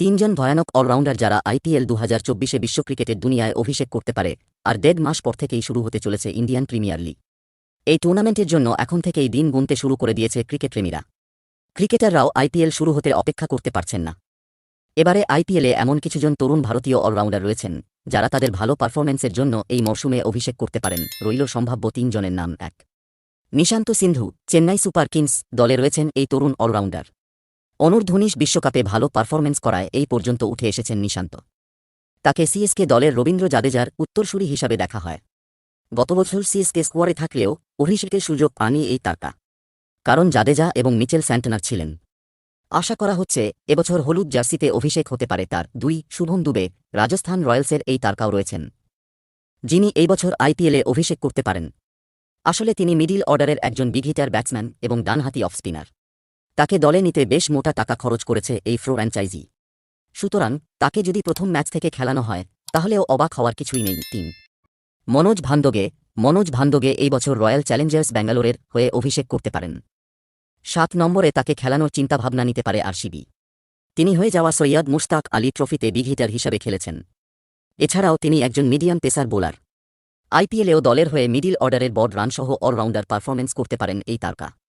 তিনজন ভয়ানক অলরাউন্ডার যারা আইপিএল দু হাজার চব্বিশে বিশ্ব ক্রিকেটের দুনিয়ায় অভিষেক করতে পারে, আর দেড় মাস পর থেকেই শুরু হতে চলেছে ইন্ডিয়ান প্রিমিয়ার লিগ। এই টুর্নামেন্টের জন্য এখন থেকেই দিন গুনতে শুরু করে দিয়েছে ক্রিকেটপ্রেমীরা ক্রিকেটাররাও আইপিএল শুরু হতে অপেক্ষা করতে পারছেন না। এবারে আইপিএলে এমন কিছুজন তরুণ ভারতীয় অলরাউন্ডার রয়েছেন, যারা তাদের ভালো পারফরম্যান্সের জন্য এই মরশুমে অভিষেক করতে পারেন, রইল সম্ভাব্য তিনজনের নাম এক। নিশান্ত সিন্ধু, চেন্নাই সুপার কিংস দলে রয়েছেন এই তরুণ অলরাউন্ডার। অনূর্ধ্বনিশ বিশ্বকাপে ভালো পারফরম্যান্স করায় এই পর্যন্ত উঠে এসেছেন নিশান্ত। তাকে সিএসকে দলের রবীন্দ্র জাদেজার উত্তরসূরি হিসাবে দেখা হয়। গত বছর সিএসকে স্কোয়ারে থাকলেও অভিষেকের সুযোগ পানি এই তারকা। কারণ জাদেজা এবং মিচেল স্যান্টনার ছিলেন। আশা করা হচ্ছে এবছর হলুদ জার্সিতে অভিষেক হতে পারে তার দুই শুভম দুবে, রাজস্থান রয়্যালসের এই তারকাও রয়েছেন। যিনি এই বছর আইপিএলে অভিষেক করতে পারেন। আসলে তিনি মিডিল অর্ডারের একজন বিঘিটার ব্যাটসম্যান এবং ডানহাতি অফ স্পিনার। তাকে দলে নিতে বেশ মোটা টাকা খরচ করেছে এই ফ্রাঞ্চাইজি। সুতরাং, তাকে যদি প্রথম ম্যাচ থেকে খেলানো হয় তাহলেও অবাক হওয়ার কিছুই নেই, তিন। মনোজ ভান্দোগে মনোজ ভান্দোগে এই বছর রয়্যাল চ্যালেঞ্জার্স ব্যাঙ্গালোরের হয়ে অভিষেক করতে পারেন। সাত নম্বরে তাকে খেলানোর চিন্তাভাবনা নিতে পারে আরসিবি। তিনি হয়ে যাওয়া সৈয়দ মুশতাক আলী ট্রফিতে বিগ হিটার হিসাবে খেলেছেন। এছাড়াও তিনি একজন মিডিয়াম পেসার বোলার। আইপিএলেও দলের হয়ে মিডিল অর্ডারের বড় রানসহ অলরাউন্ডার পারফরমেন্স করতে পারেন এই তারকা।